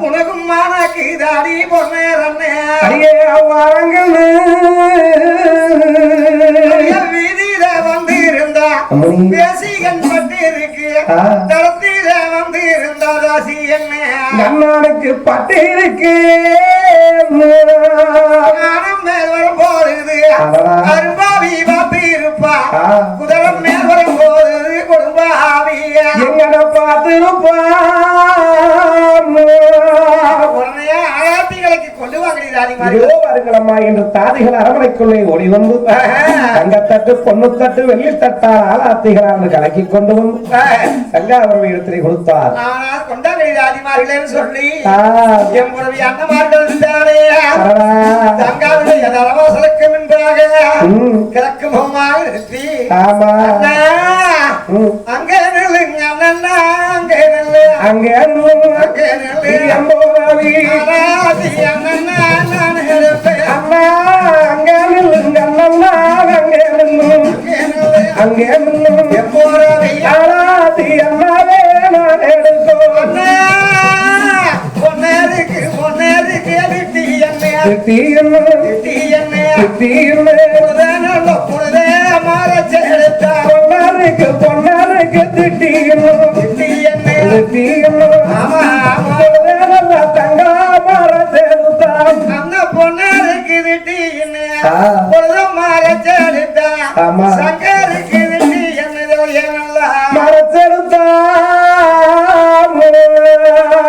உனக்கும் மனக்கு தாடி பொன்னேரண்ணே. அடியே அவ்வாரங்கன்னு வீதியில வந்து இருந்தா. பேசிகன் பட்டு இருக்கு. தளத்தில வந்து இருந்தா தாசி என்ன கண்ணானுக்கு பட்டு இருக்கு கொண்டு வாங்கடி வருங்களம்மா என்று தாதிகள் அரமனைக்குள்ளே ஓடி வந்து தங்கத்தட்டு பொண்ணுத்தட்டு வெள்ளித்தட்டால் ஆலாத்திகளால் கலக்கி கொண்டு வந்து சங்காவரம் இடத்திலே கொடுத்தார். சொல்லி கிழக்கு முகமாக நிறுத்தி அங்கே நில்லுங்க அண்ணா அங்கே நில்லு. அங்கே அங்கே நில்லு. எம்போராவி நில்லு எப்போராவி ஆராதி அண்ணாவே நான் எடுத்தோ அண்ணா பொன்னேருக்கு பொன்னேருக்கு திட்டி சங்கருக்கு திட்டி என்னதோ என்னல்லா மரச்செடுத்தான்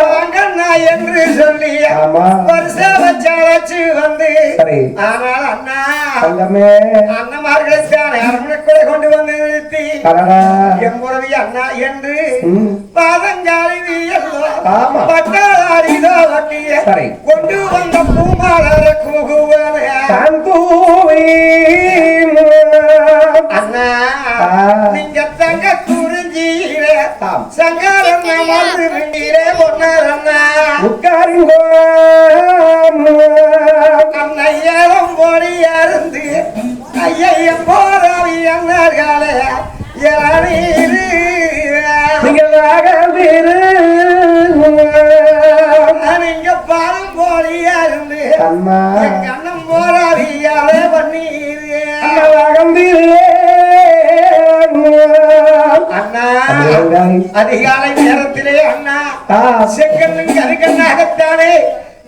வாங்கண்ணா என்று சொல்லி ஆமா. வருஷ வச்சு வந்து ஆனால் அண்ணா தங்கமே அண்ணமார்களுக்கான அரண்மனைக்குள்ளே கொண்டு வந்து நிறுத்தி. எம்புறவி அண்ணா என்று பாதங்காலி சரி. கொண்டு வந்த கூகுவன. வந்து விண்டீரே ஒன்னர் அண்ணா உட்காருங்கோ அன்னையரும் பொடி அருந்து அண்ணர்களே நீங்களாக வீரு நீங்க பாலும் போடி அருந்து அம்மா எங்க அண்ணன் அதிகாலை நேரத்திலே அண்ணா செங்கண்ணும் கருக்கண்ணாகத்தானே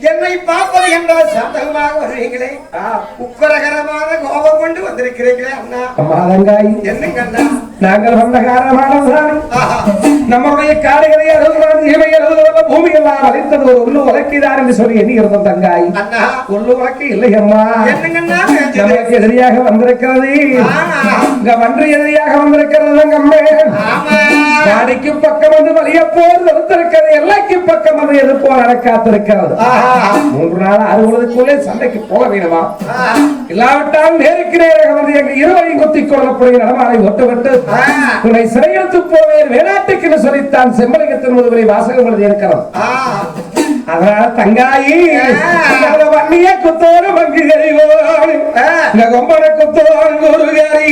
என்னை பார்ப்பது என்றால் சாதகமாக வருவீங்களே. உக்கரகரமான கோபம் கொண்டு வந்திருக்கிறீங்களே அண்ணா. அம்மா தங்காய். என்னங்க அண்ணா? நாங்கள் வந்த காரணமானதுதான் ஆஹா. நம்முடைய காடுகளை அழுதுதான் தீமை அழுதுவல்ல பூமி எல்லாம் அழைத்தது ஒரு உள்ளு உலக்கிதான் என்று சொல்லி எண்ணி இருந்தோம் தங்காய். அண்ணா. உள்ளு உலக்கு இல்லை அம்மா? நமக்கு எதிரியாக வந்திருக்கிறது. வன்று எதிரியாக வந்திருக்கிறது அம்மே. காடிக்கு பக்கம் வந்து வலிய போர் நிறுத்திருக்கிறது எல்லைக்கு பக்கம் வந்து எது போல் நடக்காத்திருக்கிறது ஆஹா. மூன்று நாள் அறுபதுக்குள்ளே சண்டைக்கு போக வேணுமா. இல்லாவிட்டால் நேருக்கு நேராக வந்து எங்கள் இருவரையும் கொத்திக் கொள்ளக்கூடிய நடமாலை ஒட்டுவிட்டு. உன்னை சிறையெழுத்து போவேன் வேணாட்டுக்கு என்று சொல்லித்தான் செம்மலிங்கத்தின் முதுவரை வாசகம் எழுதி இருக்கிறது ஆ. அதனால தங்காயி வன்னிய குத்தோடு மங்கு கறிவோடு ஆ. இந்த கொம்பன குத்தோடு குருகரி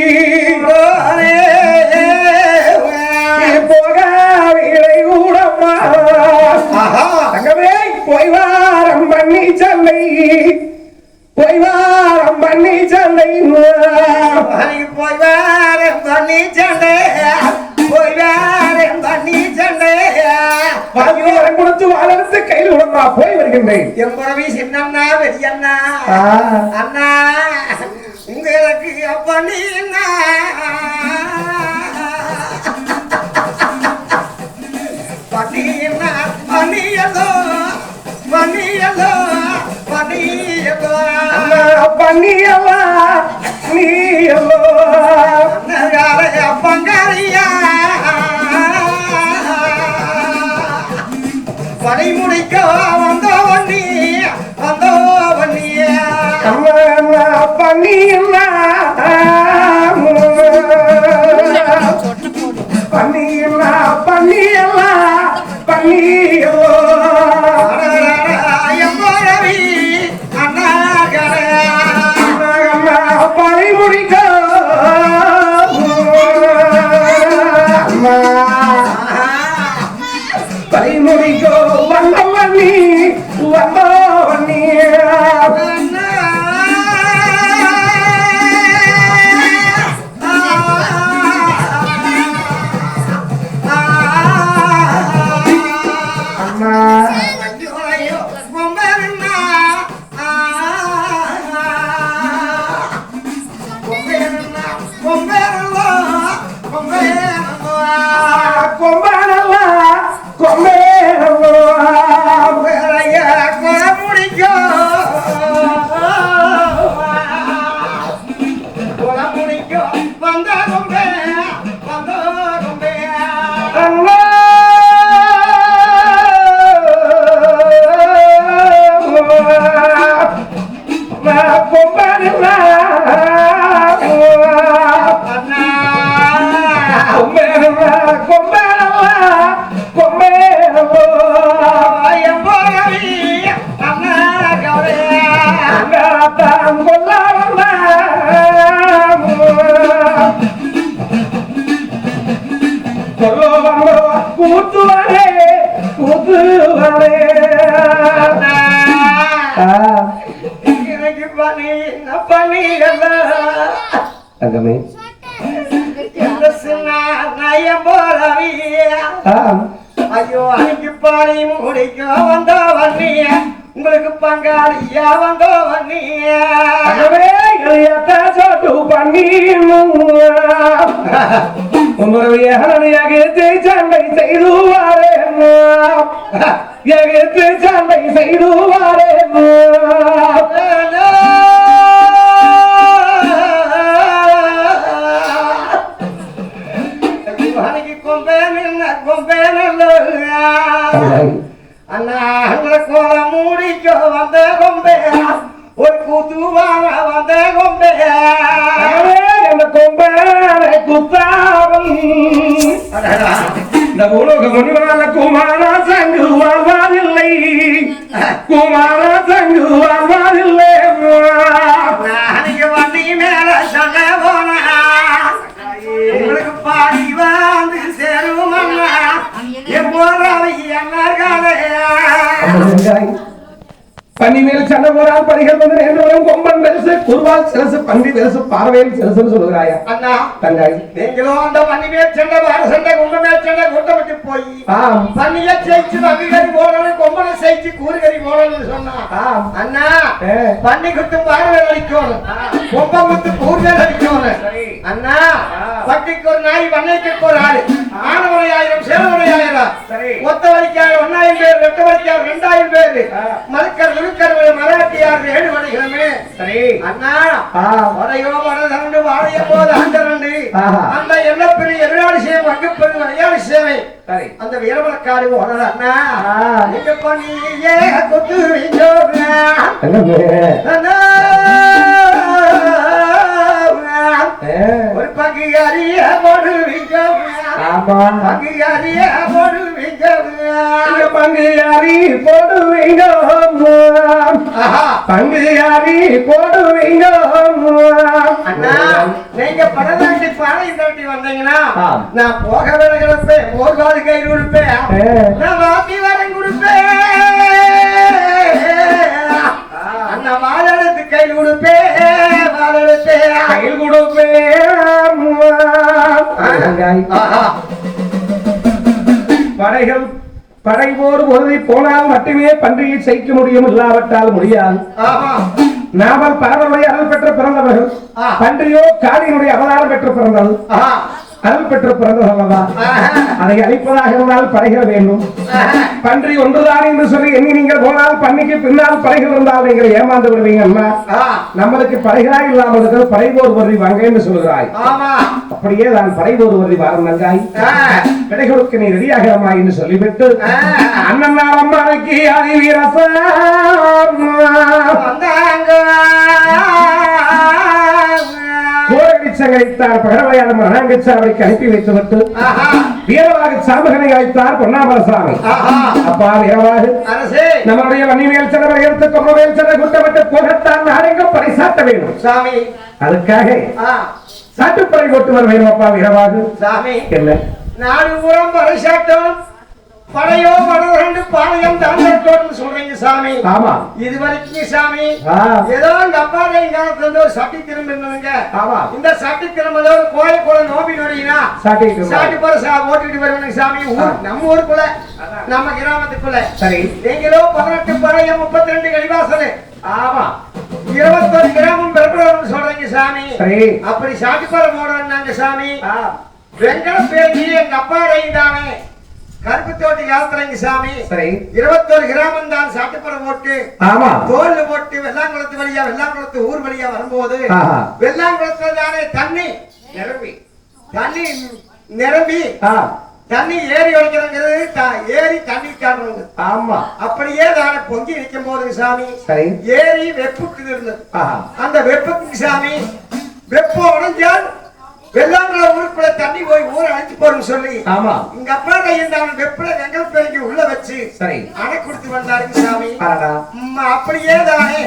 ஓரே. போக வீடை கூடம்மா. தங்கமே போய் வாரம் பண்ணி சந்தை போய் வாரம் பண்ணி சந்தை போய் வாரேன் பண்ணி சண்டை போய் வாரேன் பண்ணி வாங்கி வரம் கொடுத்து வாழத்து கையில் விடமா போய் வருகின்றேன். எம்புறவி சின்னண்ணா பெரியண்ணா. அண்ணா உங்களுக்கு பண்ணினா பண்ணினா நீயவோ அண்ணகாரைய பங்காரியா பணி முடிக்க வந்தோ வண்ணி வந்தோ வண்ணியா அம்மா அம்மா பண்ணியம்மா பண்ணியம்மா கூத்துவாரே ஆ, எனக்கு பணி பணி தங்கமே ஐயோ அன்னைக்கு பாடி முடிக்க வந்தோ வன்னிய. உங்களுக்கு பங்காளியா வந்தோ வன்னிய. எளியத்த சோட்டு பண்ணி உங்களுடைய எகத்தை சண்டை செய்துவாரே எகத்தை சண்டை செய்துவாரே அன்னைக்கு கொம்பேன் என்ன கொம்பேன் அண்ணா அங்களை கோல மூடிக்க வந்த கொம்பேயா ஒரு கூத்துவார வந்த கொம்பேயா அந்த கொம்பனை குத்தாவல் இந்த உலக முனிவரால குமார குருவால் சிரசு பன்றி பெருசு பார்வையில் சிரசுன்னு சொல்லுகிறாயா? அண்ணா தங்காய் நீங்களும் அந்த பண்ணி மேல் சண்டை வார சண்டை குண்ட மேல் சண்டை கூட்டப்பட்டு போய் ஆம். பண்ணிய ஜெயிச்சு வங்கிகரி போடணும் கொம்பனை ஜெயிச்சு கூறுகறி போடணும்னு சொன்னா ஆம். அண்ணா. பண்ணி குத்து பார்வையில் அடிக்கணும் கொம்ப குத்து கூறுகள் அடிக்கணும் அண்ணா பட்டிக்கு ஒரு நாய் பண்ணைக்கு ஒரு ஆளு ஆனவரை ஆயிரம் சேவரை ஒத்த வலிக்காயிரம் ஒன்னாயிரம் பேர் ரெட்ட வலிக்காயிரம் ரெண்டாயிரம் பேர். மலுக்கர் விழுக்கர் மராட்டியார் ஏழு வலிகளமே சரி. அண்ணா வரையோ வடதரண்டு வாழைய போது ஆண்டரண்டு. அந்த எல்லப்பெரிய எதிராளி சேவை வகுப்பெரு விளையாடி சேவை. சரி. அந்த வீரவளக்காரி ஓனர் அண்ணா. ஆ. நீங்க பண்ணியே கொத்து ஒரு பங்கு அரிய போடு ஆமா. பங்கு அரிய போடு வைக்கோங்க இங்க பங்கு யாரி போடுவீங்க ஆஹா. பங்கு யாரி போடுவீங்க அண்ணா நீங்க படதாண்டி பானை தாண்டி வந்தீங்கன்னா ஆ. நான் போக வேலை கிடப்பேன் கை கொடுப்பேன். நான் வாத்தி வரம் கொடுப்பேன் அண்ணா வாழெடுத்து கை கொடுப்பேன் வாழெடுத்து கையில் கொடுப்பேன் படைகள் படை போர் உறுதி போனால் மட்டுமே பன்றியை செய்ய முடியும் இல்லாவிட்டால் முடியாது. நாமல் பரவனுடைய அருள் பெற்று பிறந்தவர்கள். பன்றியோ காளியினுடைய அவதாரம் பெற்று பிறந்தது. அருள் பெற்று பிறந்தது அல்லவா ஆஹா. அதை அழிப்பதாக இருந்தால் படைகள் வேண்டும். பன்றி ஒன்றுதான் என்று சொல்லி எண்ணி நீங்கள் போனால் பன்னிக்கு பின்னால் படைகள் இருந்தால் நீங்கள் ஏமாந்து விடுவீங்க அம்மா. நம்மளுக்கு படைகளா இல்லாமல் இருக்கிறது படைபோர் வருதி வாங்க என்று சொல்கிறாய் அப்படியே நான் படைபோர் வருதி வாரம் நங்காய் ஆ. விடைகளுக்கு நீ ரெடியாகிறமா என்று சொல்லிவிட்டு. அண்ணன் அம்மாவுக்கு கோரடி சங்கரித்தார் பகரவையாளர் அனாங்கச்சாவடிக்கு அனுப்பி வைத்துவிட்டு. வீரவாக சாமகனை அழைத்தார் பொன்னாமரசாமி. அப்பா வீரவாக. நம்மளுடைய வன்னிமேல் செலவர் எடுத்து கொம்மவேல் செல்ல குட்டப்பட்டு போகத்தான் நாடெங்கும் பறைசாட்ட வேண்டும். சாமி. அதுக்காக ஆ. சாட்டுப்படை போட்டு வர வேண்டும் அப்பா வீரவாகு? சாமி. என்ன? நாடு பூரம் பரிசாட்டணும். படையோ படவரண்டு பாளையம் தாண்டட்டோம்னு சொல்றீங்க சாமி. ஆமா. இது வரைக்கும் சாமி. ஏதோ எங்க அப்பா எங்க இருந்து ஒரு சட்டி திரும்ப இருந்ததுங்க ஆமா. இந்த சட்டி திரும்பதோ கோயில் குள நோம்பி நோடினா சாட்டிட்டு சாட்டி போற சா ஓட்டிட்டு வருவாங்க சாமி. நம்ம ஊருக்குள்ள நம்ம கிராமத்துக்குள்ள. சரி. நீங்களோ பதினெட்டு பழைய முப்பத்தி ரெண்டு கடிவாசல். ஆமா. இருபத்தொரு கிராமம் பெறப்படுறோம்னு சொல்றீங்க சாமி. அப்படி சாட்டிப்பாற போடுறாங்க சாமி. ஆ. வெங்கட பேசி எங்க அப்பா தானே. கருப்பு தோட்டி காலத்துலங்க சாமி. சரி. இருபத்தொரு கிராமம் தான் சாட்டுப்புறம் போட்டு ஆமா. தோல்ல போட்டு வெள்ளாங்குளத்து வழியா வெள்ளாங்குளத்து ஊர் வழியா வரும்போது. வெள்ளாங்குளத்துல தானே தண்ணி நிரம்பி. தண்ணி நிரம்பி. தண்ணி ஏரி உடைக்கிறங்கிறது த- ஏரி தண்ணி காட்டுறது ஆமா. அப்படியே தானே பொங்கி நிற்கும் போதுங்க சாமி சரி. ஏரி வெப்புக்கு இருந்தது. அந்த வெப்பத்துக்கு சாமி வெப்பம் உடைஞ்சால் வெள்ளாங்குள ஊருக்குள்ள தண்ணி போய் ஊரை அழைச்சு போறோம்னு சொல்லி. ஆமா. இங்க அப்பா கையில் அவன் வெப்பில வெங்கல் உள்ள வச்சு சரி. அணை கொடுத்து வந்தாருங்க சாமி. அப்படியே தானே